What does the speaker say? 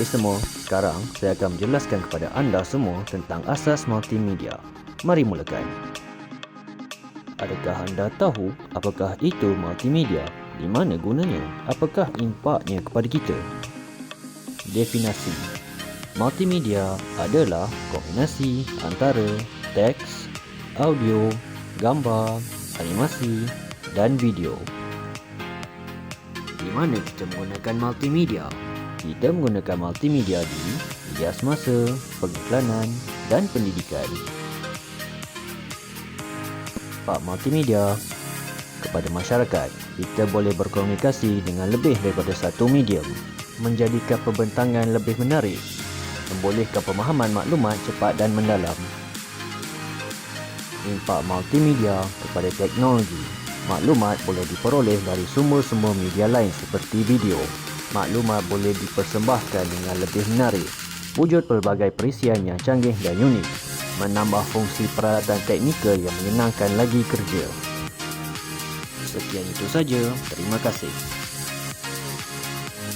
Hai semua, sekarang saya akan menjelaskan kepada anda semua tentang asas multimedia. Mari mulakan. Adakah anda tahu apakah itu multimedia? Di mana gunanya? Apakah impaknya kepada kita? Definasi Multimedia adalah kombinasi antara teks, audio, gambar, animasi dan video. Di mana kita menggunakan multimedia? Kita menggunakan multimedia di media semasa, pengiklanan dan pendidikan. Pak Multimedia kepada masyarakat, kita boleh berkomunikasi dengan lebih daripada satu medium, menjadikan pembentangan lebih menarik, membolehkan pemahaman maklumat cepat dan mendalam. Impak multimedia kepada teknologi, maklumat boleh diperoleh dari sumber-sumber media lain seperti video. Maklumat boleh dipersembahkan dengan lebih menarik, wujud pelbagai perisian yang canggih dan unik, menambah fungsi peralatan teknikal yang menyenangkan lagi kerja. Sekian itu saja. Terima kasih.